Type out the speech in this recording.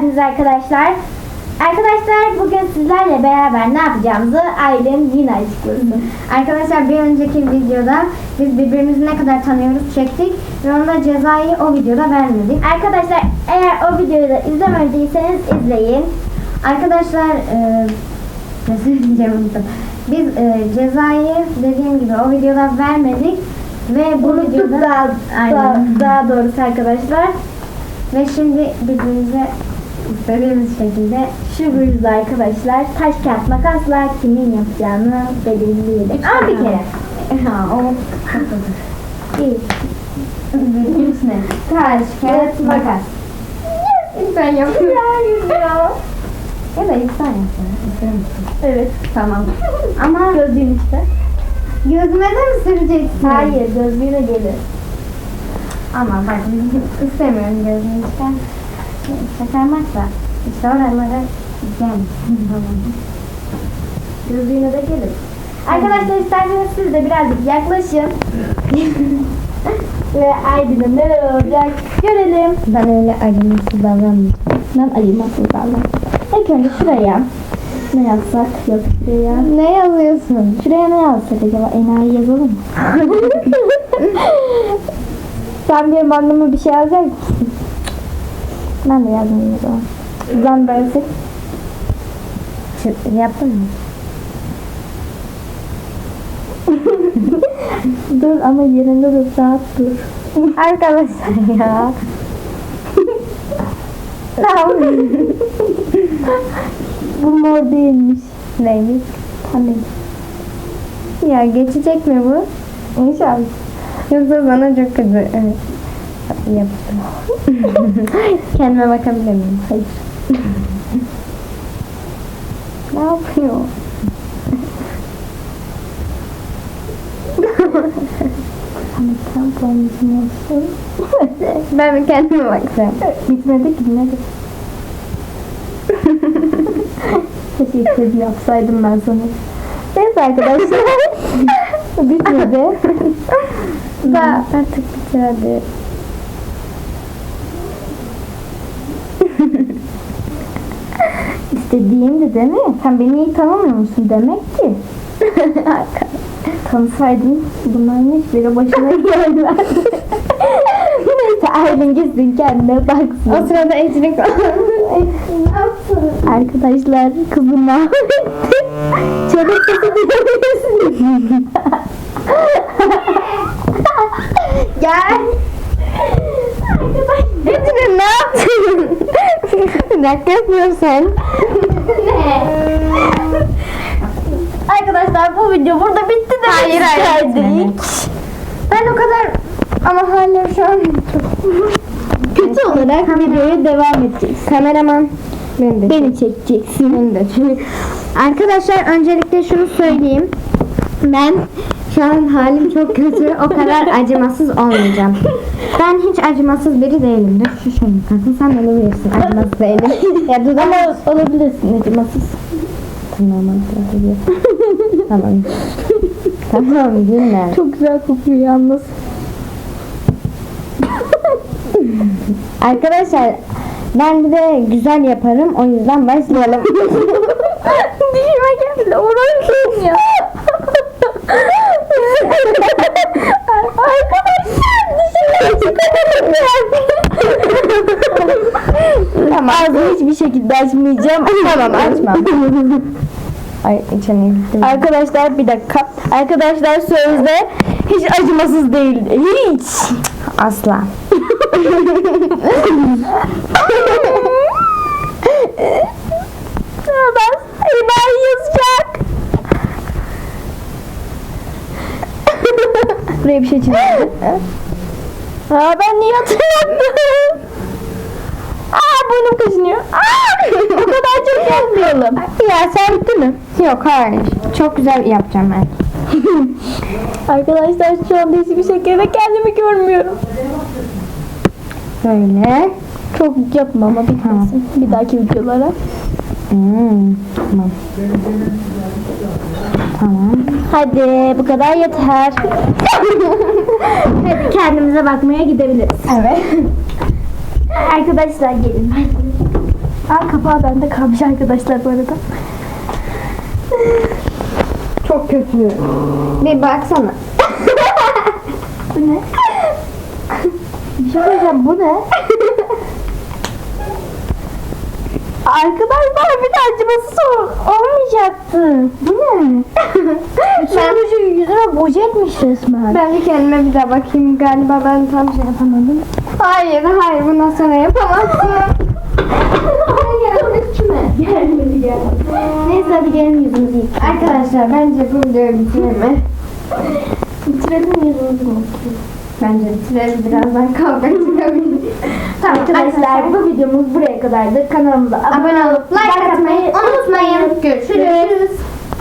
geldiniz arkadaşlar. Arkadaşlar bugün sizlerle beraber ne yapacağımızı Aylin yine açıklasın. Arkadaşlar bir önceki videoda biz birbirimizi ne kadar tanıyoruz çektik ve ona cezayı o videoda vermedik. Arkadaşlar eğer o videoyu da izlemediyseniz izleyin. Arkadaşlar e, ne söyleyeceğim unuttum. Biz e, cezayı dediğim gibi o videoda vermedik ve bu videoda daha, daha, daha doğrusu arkadaşlar ve şimdi birbirimize istediğimiz şekilde şu yüzde arkadaşlar taş kağıt makasla kimin yapacağını belirleyelim. Ama bir kere. Ha, o İyi. Bildiğimiz ne? Taş kağıt makas. Ben yapıyorum. Ya, ya da insan yapsın. Evet. Tamam. Ama gözlüğün işte. Gözüme de mi süreceksin? Hayır, gözlüğüne gelir. Ama bak istemiyorum gözünü çıkar. Çıkarmak da işte oralara gel. Gözlüğüne de gelir. Arkadaşlar isterseniz siz de birazcık yaklaşın. Ve Aydın'ın neler olacak görelim. Ben öyle acımasız davranmayacağım. Ben acımasız davranmayacağım. İlk önce şuraya ne yazsak yok şuraya. Ne yazıyorsun? Şuraya ne yazsak acaba? Enayi yazalım mı? Sen benim anlamı bir şey yazacak mısın? Ben de yazmayayım o zaman. Ben böyle Yaptın mı? dur ama yerinde dur rahat dur. Arkadaşlar ya. Bu mor değilmiş. Neymiş? Tamam. Ya geçecek mi bu? İnşallah. Yoksa bana çok kötü. Evet. Yaptım. Kendime bakabilir miyim? Hayır. ne yapıyor? Ben kendime bakacağım. Bitmedi gitmedi. Keşke kedi yapsaydım ben sana. Neyse arkadaşlar. Bitmedi. da artık bitir hadi. İstediğimdi değil mi? Sen beni iyi tanımıyor musun demek ki. Tanısaydın bunların hiçbiri başına gelmez. Neyse Aylin gitsin kendine baksın. O sırada Ecrin Arkadaşlar kızım mahvetti. Çocuk kızı diyebilirsin. Gel. Ecrin ne yaptın? Dakika yapıyorsun. Arkadaşlar bu video burada bitti de hayır, hayır, Ben o kadar ama hala şu an kötü olarak videoya devam edeceksin. Kameraman beni çekeceksin. Beni de Arkadaşlar öncelikle şunu söyleyeyim. Ben şu an halim çok kötü. O kadar acımasız olmayacağım. Ben hiç acımasız biri değilimdir. Şu şöyle kalkın sen olabilirsin. Acımasız değilim. ya dur ama olabilirsin acımasız. Tamam tamam. tamam gülme. Çok güzel kokuyor yalnız. Arkadaşlar ben bir de güzel yaparım. O yüzden başlayalım. Dişime geldi. Uğraşıyorum ya. Arkadaşlar dişime Tamam. Ağzını hiçbir şekilde açmayacağım. tamam açma. Ay gittim. Arkadaşlar bir dakika. Arkadaşlar sözde hiç acımasız değil. Hiç. Asla. ben İlay yazacak. Buraya bir şey çizdim. Aa ben niye hatırladım? Aa burnum kaşınıyor. Aa o kadar çok yapmayalım. Ya sen bitti mi? Yok hayır. Çok güzel yapacağım ben. Arkadaşlar şu anda hiçbir şekilde kendimi görmüyorum. Böyle. Çok yapma ama bitmesin. Bir dahaki videolara. Hmm, tamam. Tamam. Hadi bu kadar yeter. Hadi kendimize bakmaya gidebiliriz. Evet. Arkadaşlar gelin. Aa kapağı bende kalmış arkadaşlar bu arada. Çok kötü. Bir baksana. Bu ne? Bir şey söyleyeceğim bu ne? Arkadaşlar bir de acıması sor olmayacaktı. Bu ne? Ruju yüzüme boca etmiş resmen. Ben bir kendime bir daha bakayım. Galiba ben tam şey yapamadım. Hayır, hayır. Bundan sonra yapamazsın. Gelmedi kime? Gelmedi gelmedi. Neyse hadi gelin yüzümüzü yıkayalım. Arkadaşlar bence bu videoyu bitirelim. Bitirelim yüzümüzü mü? Bence bitirelim. Birazdan kavga çıkabilir. tamam Arkadaşlar bu videomuz buraya kadardı. Kanalımıza abone olup like atmayı unutmayın. Görüşürüz.